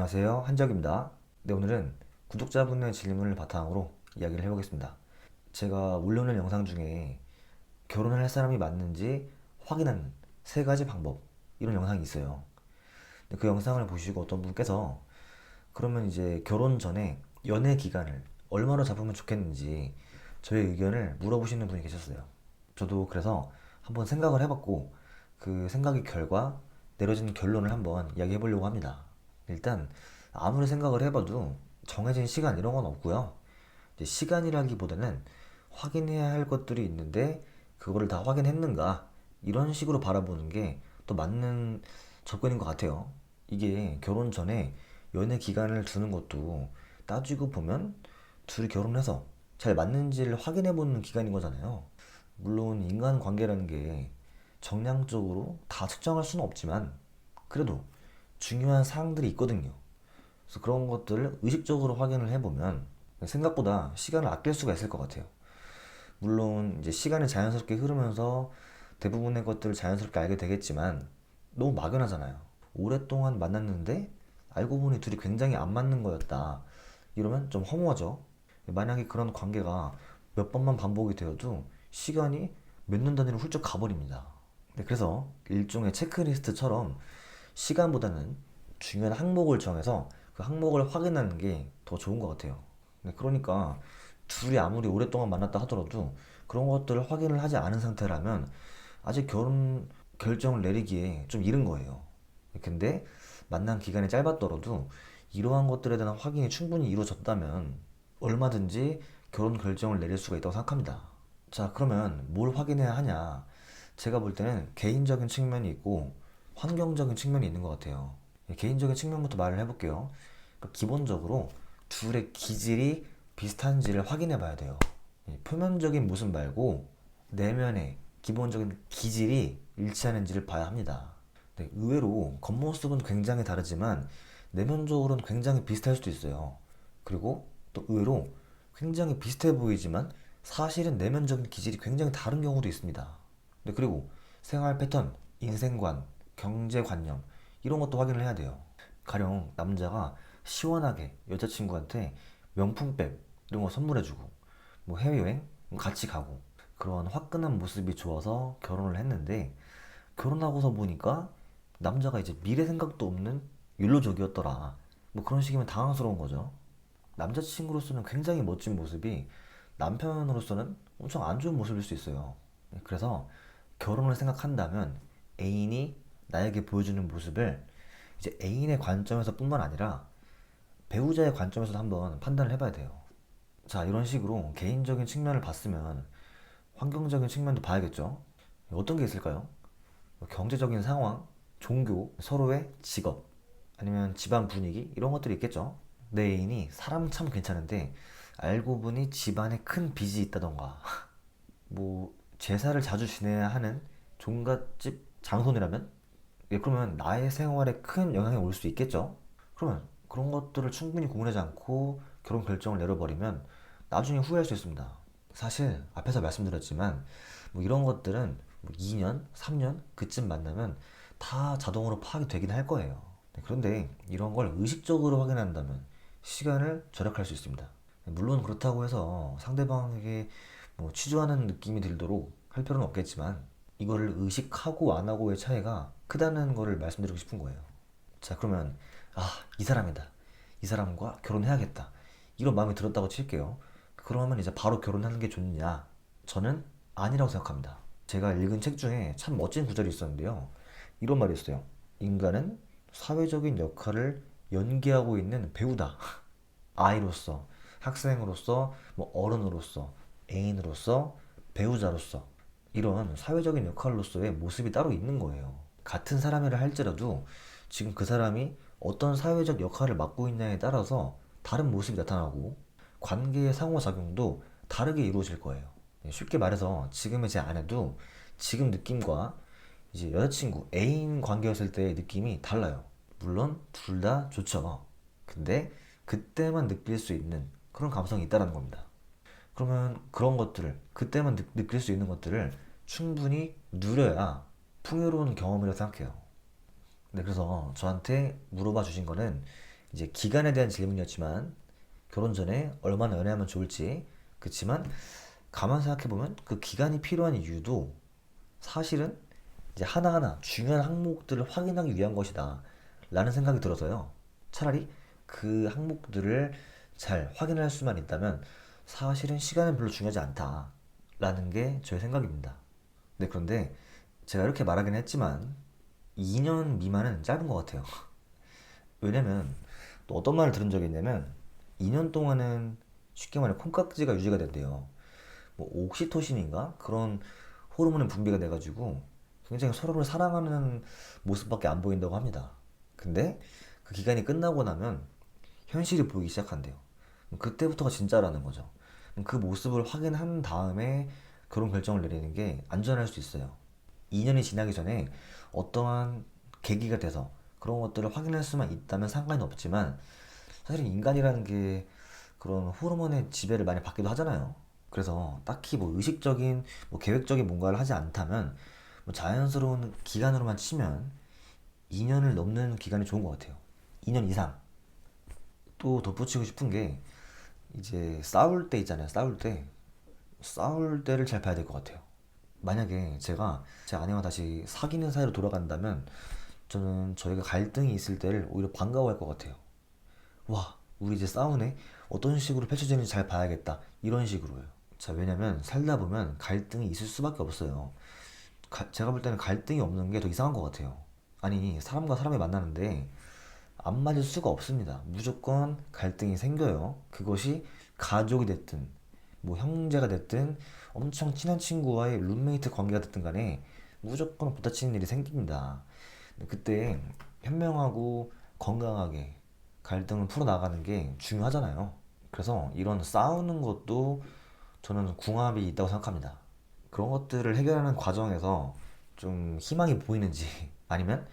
안녕하세요. 한적입니다. 네, 오늘은 구독자분의 질문을 바탕으로 이야기를 해보겠습니다. 제가 올려놓은 영상 중에 결혼을 할 사람이 맞는지 확인하는 세 가지 방법 이런 영상이 있어요. 그 영상을 보시고 어떤 분께서 그러면 이제 결혼 전에 연애 기간을 얼마나 잡으면 좋겠는지 저의 의견을 물어보시는 분이 계셨어요. 저도 그래서 한번 생각을 해봤고 그 생각의 결과 내려진 결론을 한번 이야기해 보려고 합니다. 일단 아무리 생각을 해봐도 정해진 시간 이런 건 없고요. 시간이라기보다는 확인해야 할 것들이 있는데 그거를 다 확인했는가 이런 식으로 바라보는 게 또 맞는 접근인 것 같아요. 이게 결혼 전에 연애 기간을 두는 것도 따지고 보면 둘이 결혼해서 잘 맞는지를 확인해 보는 기간인 거잖아요. 물론 인간 관계라는 게 정량적으로 다 측정할 수는 없지만 그래도 중요한 사항들이 있거든요. 그래서 그런 것들을 의식적으로 확인을 해보면 생각보다 시간을 아낄 수가 있을 것 같아요. 물론 이제 시간이 자연스럽게 흐르면서 대부분의 것들을 자연스럽게 알게 되겠지만 너무 막연하잖아요. 오랫동안 만났는데 알고 보니 둘이 굉장히 안 맞는 거였다. 이러면 좀 허무하죠. 만약에 그런 관계가 몇 번만 반복이 되어도 시간이 몇 년 단위로 훌쩍 가버립니다. 네, 그래서 일종의 체크리스트처럼 시간보다는 중요한 항목을 정해서 그 항목을 확인하는 게 더 좋은 것 같아요. 네, 그러니까 둘이 아무리 오랫동안 만났다 하더라도 그런 것들을 확인을 하지 않은 상태라면 아직 결혼 결정을 내리기에 좀 이른 거예요. 근데 만난 기간이 짧았더라도 이러한 것들에 대한 확인이 충분히 이루어졌다면 얼마든지 결혼 결정을 내릴 수가 있다고 생각합니다. 자, 그러면 뭘 확인해야 하냐? 제가 볼 때는 개인적인 측면이 있고 환경적인 측면이 있는 것 같아요. 개인적인 측면부터 말을 해볼게요. 그러니까 기본적으로 둘의 기질이 비슷한지를 확인해 봐야 돼요. 이 표면적인 모습 말고 내면의 기본적인 기질이 일치하는지를 봐야 합니다. 네, 의외로 겉모습은 굉장히 다르지만 내면적으로는 굉장히 비슷할 수도 있어요. 그리고 또 의외로 굉장히 비슷해 보이지만 사실은 내면적인 기질이 굉장히 다른 경우도 있습니다. 네, 그리고 생활 패턴, 인생관, 경제관념 이런 것도 확인을 해야 돼요. 가령 남자가 시원하게 여자친구한테 명품백 이런 거 선물해주고 뭐 해외여행 같이 가고 그런 화끈한 모습이 좋아서 결혼을 했는데 결혼하고서 보니까 남자가 이제 미래 생각도 없는 율로족이었더라. 뭐 그런 식이면 당황스러운 거죠. 남자친구로서는 굉장히 멋진 모습이 남편으로서는 엄청 안 좋은 모습일 수 있어요. 그래서 결혼을 생각한다면 애인이 나에게 보여주는 모습을 이제 애인의 관점에서 뿐만 아니라 배우자의 관점에서도 한번 판단을 해봐야 돼요. 자, 이런 식으로 개인적인 측면을 봤으면 환경적인 측면도 봐야겠죠. 어떤 게 있을까요? 뭐 경제적인 상황, 종교, 서로의 직업, 아니면 집안 분위기 이런 것들이 있겠죠. 내 애인이 사람 참 괜찮은데 알고 보니 집안에 큰 빚이 있다던가 뭐 제사를 자주 지내야 하는 종갓집 장손이라면 예, 그러면 나의 생활에 큰 영향이 올 수 있겠죠. 그러면 그런 것들을 충분히 고민하지 않고 결혼 결정을 내려버리면 나중에 후회할 수 있습니다. 사실 앞에서 말씀드렸지만 뭐 이런 것들은 뭐 2년, 3년 그쯤 만나면 다 자동으로 파악이 되긴 할 거예요. 네, 그런데 이런 걸 의식적으로 확인한다면 시간을 절약할 수 있습니다. 물론 그렇다고 해서 상대방에게 뭐 취조하는 느낌이 들도록 할 필요는 없겠지만 이거를 의식하고 안 하고의 차이가 크다는 거를 말씀드리고 싶은 거예요. 자, 그러면 아, 이 사람이다. 이 사람과 결혼해야겠다. 이런 마음이 들었다고 칠게요. 그러면 이제 바로 결혼하는 게 좋느냐? 저는 아니라고 생각합니다. 제가 읽은 책 중에 참 멋진 구절이 있었는데요. 이런 말이 있어요. 인간은 사회적인 역할을 연기하고 있는 배우다. 아이로서, 학생으로서, 뭐 어른으로서, 애인으로서, 배우자로서 이런 사회적인 역할로서의 모습이 따로 있는 거예요. 같은 사람이라 할지라도 지금 그 사람이 어떤 사회적 역할을 맡고 있냐에 따라서 다른 모습이 나타나고 관계의 상호작용도 다르게 이루어질 거예요. 네, 쉽게 말해서 지금의 제 아내도 지금 느낌과 이제 여자친구, 애인 관계였을 때의 느낌이 달라요. 물론 둘 다 좋죠. 근데 그때만 느낄 수 있는 그런 감성이 있다는 겁니다. 그러면 그런 것들을 그때만 느, 느낄 수 있는 것들을 충분히 누려야 풍요로운 경험이라고 생각해요. 네, 그래서 저한테 물어봐 주신 거는 이제 기간에 대한 질문이었지만 결혼 전에 얼마나 연애하면 좋을지 그치만 가만 생각해 보면 그 기간이 필요한 이유도 사실은 이제 하나하나 중요한 항목들을 확인하기 위한 것이다 라는 생각이 들어서요. 차라리 그 항목들을 잘 확인할 수만 있다면 사실은 시간은 별로 중요하지 않다 라는 게 저의 생각입니다. 네, 그런데 제가 이렇게 말하긴 했지만 2년 미만은 짧은 것 같아요. 왜냐면 또 어떤 말을 들은 적이 있냐면 2년 동안은 쉽게 말해 콩깍지가 유지가 된대요. 뭐 옥시토신인가 그런 호르몬의 분비가 돼가지고 굉장히 서로를 사랑하는 모습밖에 안 보인다고 합니다. 근데 그 기간이 끝나고 나면 현실이 보이기 시작한대요. 그때부터가 진짜라는 거죠. 그 모습을 확인한 다음에 결혼 결정을 내리는 게 안전할 수 있어요. 2년이 지나기 전에 어떠한 계기가 돼서 그런 것들을 확인할 수만 있다면 상관이 없지만 사실 인간이라는 게 그런 호르몬의 지배를 많이 받기도 하잖아요. 그래서 딱히 뭐 의식적인 뭐 계획적인 뭔가를 하지 않다면 뭐 자연스러운 기간으로만 치면 2년을 넘는 기간이 좋은 것 같아요. 2년 이상. 또 덧붙이고 싶은 게 이제 싸울 때 있잖아요. 싸울 때. 싸울 때를 잘 봐야 될 것 같아요. 만약에 제가 제 아내와 다시 사귀는 사이로 돌아간다면 저는 저희가 갈등이 있을 때를 오히려 반가워할 것 같아요. 와, 우리 이제 싸우네? 어떤 식으로 펼쳐지는지 잘 봐야겠다. 이런 식으로요. 자, 왜냐면 살다 보면 갈등이 있을 수밖에 없어요. 가- 제가 볼 때는 갈등이 없는 게 더 이상한 것 같아요. 아니, 사람과 사람이 만나는데 안 맞을 수가 없습니다. 무조건 갈등이 생겨요. 그것이 가족이 됐든, 뭐 형제가 됐든, 엄청 친한 친구와의 룸메이트 관계가 됐든 간에 무조건 부딪히는 일이 생깁니다. 그때 현명하고 건강하게 갈등을 풀어나가는 게 중요하잖아요. 그래서 이런 싸우는 것도 저는 궁합이 있다고 생각합니다. 그런 것들을 해결하는 과정에서 좀 희망이 보이는지 아니면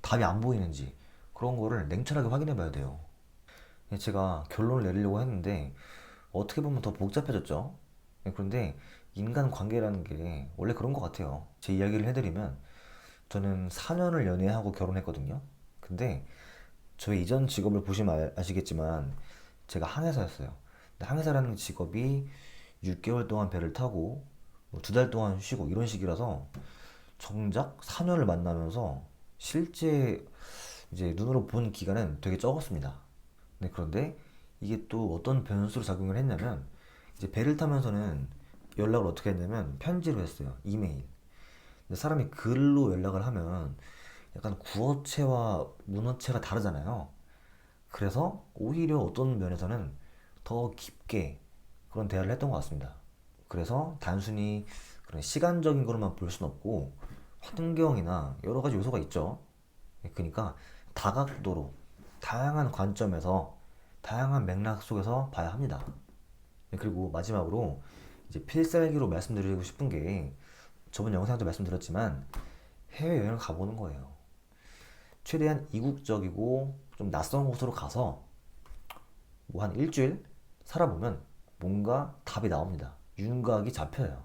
답이 안 보이는지 그런 거를 냉철하게 확인해 봐야 돼요. 제가 결론을 내리려고 했는데 어떻게 보면 더 복잡해졌죠. 네, 그런데 인간 관계라는 게 원래 그런 것 같아요. 제 이야기를 해드리면 저는 4년을 연애하고 결혼했거든요. 근데 저의 이전 직업을 보시면 알- 아시겠지만 제가 항해사였어요. 근데 항해사라는 직업이 6개월 동안 배를 타고 뭐두달 동안 쉬고 이런 식이라서 정작 4년을 만나면서 실제 이제 눈으로 본 기간은 되게 적었습니다. 네, 그런데 이게 또 어떤 변수로 작용을 했냐면 이제 배를 타면서는 연락을 어떻게 했냐면 편지로 했어요. 이메일. 근데 사람이 글로 연락을 하면 약간 구어체와 문어체가 다르잖아요. 그래서 오히려 어떤 면에서는 더 깊게 그런 대화를 했던 것 같습니다. 그래서 단순히 그런 시간적인 것만 볼 수는 없고 환경이나 여러 가지 요소가 있죠. 그러니까 다각도로 다양한 관점에서 다양한 맥락 속에서 봐야 합니다. 그리고 마지막으로 이제 필살기로 말씀드리고 싶은 게 저번 영상도 말씀드렸지만 해외여행을 가보는 거예요. 최대한 이국적이고 좀 낯선 곳으로 가서 뭐 한 일주일 살아보면 뭔가 답이 나옵니다. 윤곽이 잡혀요.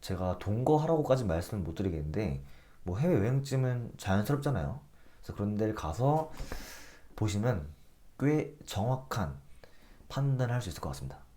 제가 동거하라고까지 말씀을 못 드리겠는데 뭐 해외여행쯤은 자연스럽잖아요. 그래서 그런 데를 가서 보시면 꽤 정확한 판단을 할 수 있을 것 같습니다.